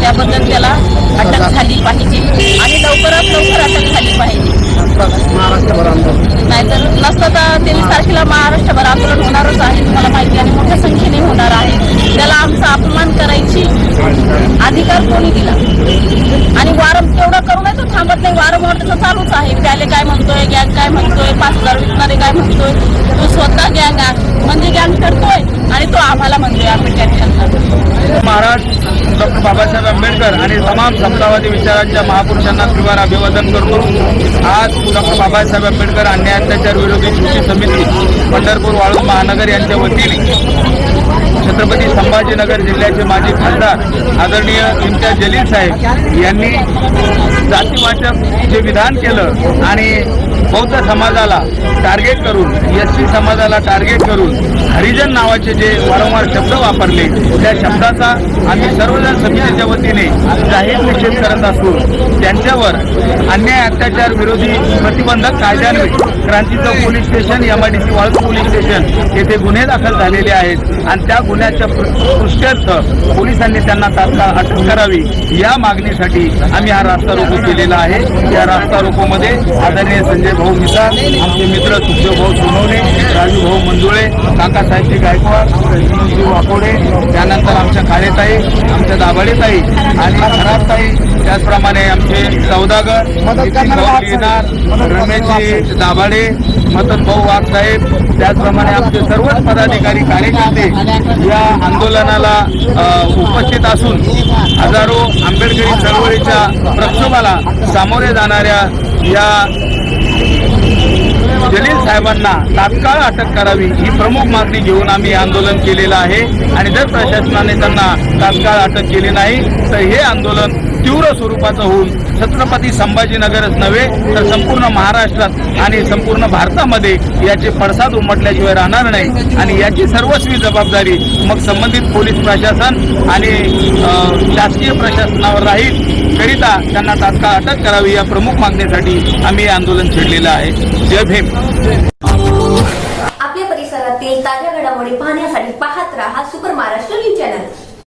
त्याबद्दल त्याला अटक झाली पाहिजे. आणि लवकरात लवकर अटक झाली पाहिजे. नाहीतर नसतं तर तेवीस तारखेला महाराष्ट्रभर आंदोलन होणारच आहे तुम्हाला माहिती आणि मोठ्या संख्येने होणार आहे. त्याला आमचा अपमान करायची अधिकार कोणी दिला? आणि वारं तेवढं करूनही तो थांबत नाही. वारंवार त्याचं चालूच आहे. प्याले काय म्हणतोय गँग काय म्हणतोय पाच हजार विकणारे काय म्हणतोय? तो स्वतः गँग म्हणजे गँग करतोय आणि तो आम्हाला म्हणतोय आम्ही गँग करणार महाराज डॉक्टर बाबासाहेब आंबेडकर आणि तमाम समतावादी विचारांच्या महापुरुषांना त्रिवार अभिवादन करतो. आज डॉक्टर बाबासाहेब आंबेडकर अन्याय अत्याचार विरोधी कृती समिती पंढरपूर वाळू महानगर यांच्या वतीने छत्रपती संभाजीनगर जिल्ह्याचे माजी खासदार आदरणीय इम्तियाज जलील साहेब यांनी जातीवाचक जे विधान केलं आणि बौद्ध समाजाला टार्गेट करून एस सी समाजाला टार्गेट करून हरिजन नावाचे जे वारंवार शब्द वापरले त्या शब्दाचा आम्ही सर्वजण समितीच्या वतीने जाहीर निषेध करत असून त्यांच्यावर अन्याय अत्याचार विरोधी प्रतिबंधक कायद्यान्वये Kranti Chowk police station MIDC Waluj police station येथे गुन्हे दाखल झालेले आहेत. आणि त्या गुन्ह्याच्या पृष्ठर्थ पोलिसांनी त्यांना तात्काळ अटक करावी. या मागणीसाठी आम्ही हा रास्ता रोको केलेला आहे. या रास्ता रोकोमध्ये आदरणीय संजय भाऊ मिसाळ आमचे मित्र सुखदेव भाऊ सोनवणे राजू भाऊ मंजुळे काकासाहेबजी गायकवाड वाकोडे त्यानंतर आमच्या काळेताई आमच्या दाभाडेताई आणि खराबताई. त्याचप्रमाणे आमचे सौदागर गिरनार रमेशजी दाभाडे मदन भाऊ वाघसाहेब त्याचप्रमाणे आमचे सर्वच पदाधिकारी कार्यकर्ते या आंदोलनाला उपस्थित असून हजारो आंबेडकरी चळवळीच्या प्रक्षोभाला सामोरे जाणाऱ्या या जलील साहेबांना तात्काळ अटक करावी ही प्रमुख मागणी घेऊन आम्ही आंदोलन केलेलं आहे. आणि जर प्रशासनाने त्यांना तात्काळ अटक केली नाही तर हे आंदोलन तीव्र स्वरूपाचं होऊन छत्रपती संभाजीनगरच नव्हे तर संपूर्ण महाराष्ट्रात आणि संपूर्ण भारतामध्ये याचे पडसाद उमटल्याशिवाय राहणार नाही. आणि याची सर्वस्वी जबाबदारी मग संबंधित पोलीस प्रशासन आणि शासकीय प्रशासनावर राहील. करिता त्यांना तात्काळ अटक करावी या प्रमुख मागणीसाठी आम्ही हे आंदोलन छेडलेलं आहे. जय भीम. आपल्या परिसरातील ताज्या घडामोडी पाहण्यासाठी